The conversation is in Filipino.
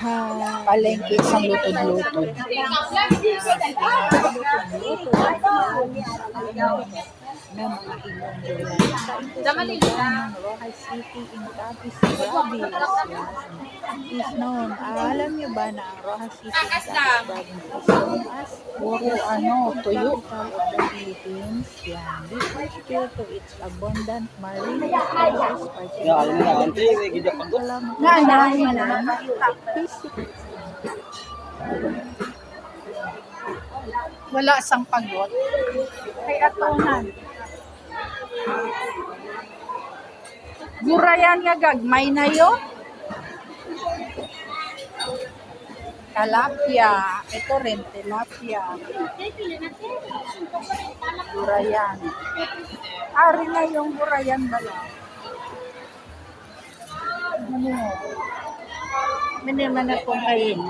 Ha, Palengke sa lutod-lutod. Na mga ilong Sa Rojas City in Capiz, is known. Alam niyo ba na ang Rojas City in Capiz Province is known as ano, tuyo. of the Philippines. Yan. This is due to its abundant marine resources, particularly Wala sang pagot. Kay atunan. Gurayan nga gagmay na yo. Talapia. Ito rin, tilapia. Gurayan. Ari na yung gurayan bala. Ano? Miniman na kong kain.